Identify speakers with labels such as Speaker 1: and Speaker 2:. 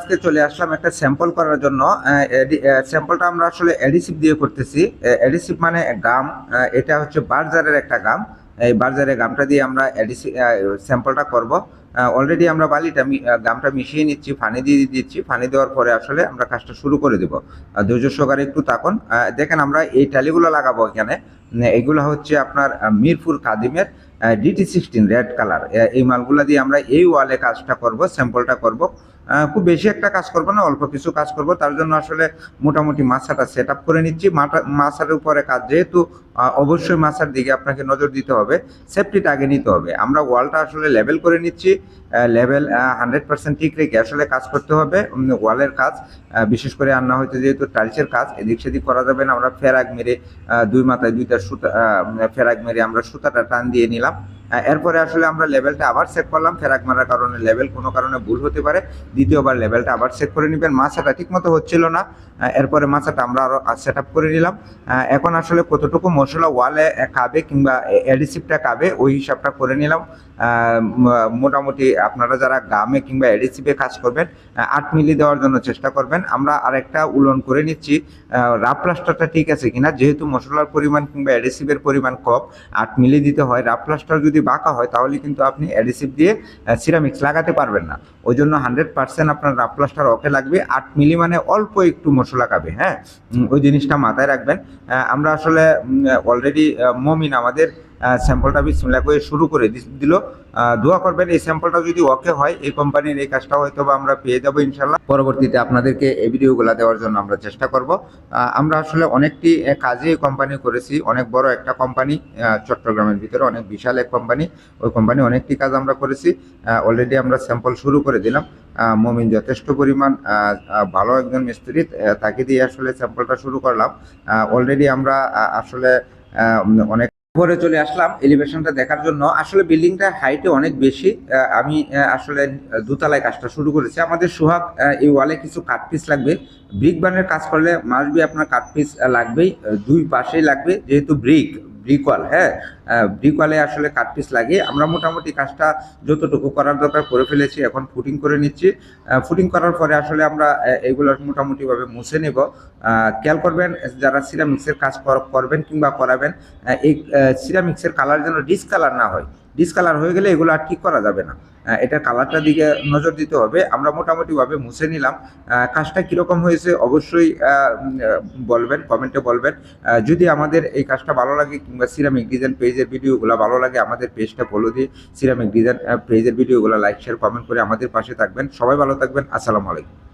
Speaker 1: আজকে চলে আসলাম একটা স্যাম্পল করার জন্য। স্যাম্পলটা আমরা আসলে এডিসিভ দিয়ে করতেছি। এডিসিভ মানে গাম এটা হচ্ছে বার্জারের একটা গাম এই বার্জারের গামটা দিয়ে আমরা এডিসিভ স্যাম্পলটা করব। অলরেডি আমরা বালিটা গামটা মিশিয়ে নিচ্ছি পানি দিয়ে দিচ্ছি। পানি দেওয়ার পরে আসলে আমরা কাজটা শুরু করে দেবো। ধৈর্য সহকারে একটু তাকুন। দেখেন আমরা এই টালিগুলো লাগাবো এখানে। উম, এগুলো হচ্ছে আপনার মিরপুর কাদিমের ডিটি সিক্সটিন রেড কালার এই মালগুলো দিয়ে আমরা এই ওয়ালে কাজটা করব স্যাম্পলটা করব। খুব বেশি একটা কাজ করব না অল্প কিছু কাজ করব। তার জন্য আসলে মোটামুটি মাছাটা সেট আপ করে নিচ্ছি। মাছার উপরে কাজ যেহেতু অবশ্যই মাছার দিকে আপনাকে নজর দিতে হবে। সেফটিটা আগে নিতে হবে। আমরা ওয়ালটা আসলে লেভেল করে নিচ্ছি। লেভেল হান্ড্রেড পার্সেন্ট ঠিক রেখে আসলে কাজ করতে হবে ওয়ালের কাজ বিশেষ করে আর না হয়তো যেহেতু টাইলসের কাজ, এদিক সেদিক করা যাবে না। আমরা ফেরাক মেরে দুই মাথায় দুইটা সুতা ফেরাক মেরে আমরা সুতাটা টান দিয়ে নিলাম। এরপরে আসলে আমরা লেভেলটা আবার চেক করলাম। ফেরাক মারার কারণে লেভেল কোনো কারণে ভুল হতে পারে। দ্বিতীয়বার লেভেলটা আবার চেক করে নেবেন। মাছাটা ঠিক মতো হচ্ছিল না। এরপরে মাছাটা আমরা আরও সেট আপ করে নিলাম। এখন আসলে কতটুকু মশলা ওয়ালে কাবে কিংবা এডিসিভটা কাবে, ওই হিসাবটা করে নিলাম। মোটামুটি আপনারা যারা গ্রামে কিংবা এডিসিভে কাজ করবেন আট মিলি দেওয়ার জন্য চেষ্টা করবেন। আমরা আরেকটা উলন করে নিচ্ছি। রাফ প্লাস্টারটা ঠিক আছে কিনা? যেহেতু মশলার পরিমাণ কিংবা অ্যাডিসিভের পরিমাণ কম, আট মিলি দিতে হয়। রাফ প্লাস্টার যদি বাঁকা হয়, তাহলে কিন্তু আপনি অ্যাডিসিভ দিয়ে সিরামিক্স লাগাতে পারবেন না। ওই জন্য হান্ড্রেড পার্সেন্ট আপনার রাফ প্লাস্টার ওকে লাগবে। আট মিলি মানে অল্প একটু মশলা খাবে হ্যাঁ? ওই জিনিসটা মাথায় রাখবেন। আমরা আসলে অলরেডি মমিন আমাদের স্যাম্পলটা বিসমিল্লা করে শুরু করে দিল। দোয়া করবেন, এই স্যাম্পলটা যদি ওকে হয়, এই কোম্পানির এই কাজটা হয়তো আমরা পেয়ে যাব ইনশাল্লাহ পরবর্তীতে আপনাদেরকে এই ভিডিওগুলো দেওয়ার জন্য আমরা চেষ্টা করব। আমরা আসলে অনেকটি কাজে এই কোম্পানি করেছি। অনেক বড় একটা কোম্পানি চট্টগ্রামের ভিতরে অনেক বিশাল এক কোম্পানি ওই কোম্পানি অনেকটি কাজ আমরা করেছি। অলরেডি আমরা স্যাম্পল শুরু করে দিলাম। মমিন যথেষ্ট পরিমাণ ভালো একজন মিস্ত্রি তাকে দিয়ে আসলে স্যাম্পলটা শুরু করলাম। অলরেডি আমরা আসলে অনেক উপরে চলে আসলাম এলিভেশনটা দেখার জন্য। আসলে বিল্ডিংটা হাইটে অনেক বেশি। আমি আসলে দোতলায় কাজটা শুরু করেছি। আমাদের সোহাগ এই ওয়ালে কিছু কাঠ পিস লাগবে। ব্রিক বানের কাজ করলে মাসবি আপনার কাঠ পিস লাগবেই। দুই পাশেই লাগবে, যেহেতু ব্রিক। ব্রিক ওয়াল হ্যাঁ ব্রিকওয়ালে আসলে কাঠ পিস লাগে আমরা মোটামুটি কাজটা যতটুকু করার দরকার করে ফেলেছি, এখন ফুটিং করে নিচ্ছি। ফুটিং করার পরে আসলে আমরা এগুলো মোটামুটিভাবে মুছে নেব। খেয়াল করবেন যারা সিরামিক্সের কাজ করবেন কিংবা করাবেন এই সিরামিক্সের কালার যেন ডিসকালার না হয় ডিসকালার হয়ে গেলে এগুলো আর ঠিক করা যাবে না। এটার কালারটার দিকে নজর দিতে হবে। আমরা মোটামুটিভাবে মুছে নিলাম। কাজটা কীরকম হয়েছে অবশ্যই বলবেন কমেন্টে বলবেন। যদি আমাদের এই কাজটা ভালো লাগে কিংবা সিরামিক ডিজাইন পেজের ভিডিওগুলো ভালো লাগে, আমাদের পেজটা ফলো দিয়ে সিরামিক ডিজাইন পেজের ভিডিওগুলো লাইক শেয়ার কমেন্ট করে আমাদের পাশে থাকবেন। সবাই ভালো থাকবেন। আসসালামু আলাইকুম।